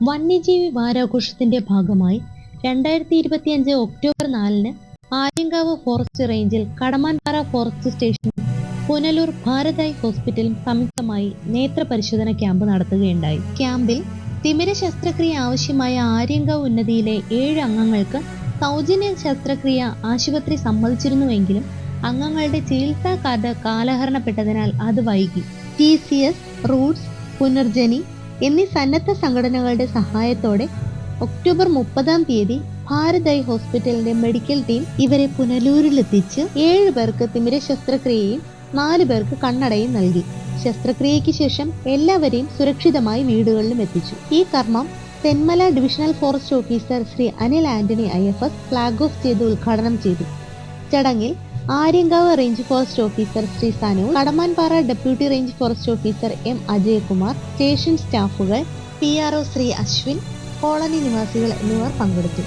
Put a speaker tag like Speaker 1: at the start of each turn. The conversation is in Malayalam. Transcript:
Speaker 1: വന്യജീവി വാരാഘോഷത്തിന്റെ ഭാഗമായി രണ്ടായിരത്തി ഇരുപത്തിയഞ്ച് ഒക്ടോബർ നാലിന് ആര്യങ്കാവ് ഫോറസ്റ്റ് റേഞ്ചിൽ കടമാൻപാറ ഫോറസ്റ്റ് സ്റ്റേഷനും പുനലൂർ ഭാരതായി ഹോസ്പിറ്റലും സംയുക്തമായി നേത്ര പരിശോധന ക്യാമ്പ് നടത്തുകയുണ്ടായി. ക്യാമ്പിൽ തിമിര ശസ്ത്രക്രിയ ആവശ്യമായ ആര്യങ്കാവ് ഉന്നതിയിലെ ഏഴ് അംഗങ്ങൾക്ക് സൗജന്യ ശസ്ത്രക്രിയ ആശുപത്രി സമ്മതിച്ചിരുന്നുവെങ്കിലും അംഗങ്ങളുടെ ചികിത്സാ കാർഡ് കാലഹരണപ്പെട്ടതിനാൽ അത് വൈകി. T C S roots Punarjani എന്നീ സന്നദ്ധ സംഘടനകളുടെ സഹായത്തോടെ ഒക്ടോബർ മുപ്പതാം തീയതി ഭാരത് ഐ ഹോസ്പിറ്റലിന്റെ മെഡിക്കൽ ടീം ഇവരെ പുനലൂരിലെത്തിച്ച് ഏഴ് പേർക്ക് തിമിര ശസ്ത്രക്രിയയും നാല് പേർക്ക് കണ്ണടയും നൽകി. ശസ്ത്രക്രിയയ്ക്ക് ശേഷം എല്ലാവരെയും സുരക്ഷിതമായി വീടുകളിലും എത്തിച്ചു. ഈ കർമ്മം Thenmala divisional forest officer Shri Anil Antony I F S flag off ചെയ്ത് ഉദ്ഘാടനം ചെയ്തു. ചടങ്ങിൽ Aryankavu range forest officer Shri Sanu Kadamanpara deputy range forest officer M Ajayakumar station സ്റ്റാഫുകൾ P R O Shri Ashwin colony നിവാസികൾ എന്നിവർ പങ്കെടുത്തു.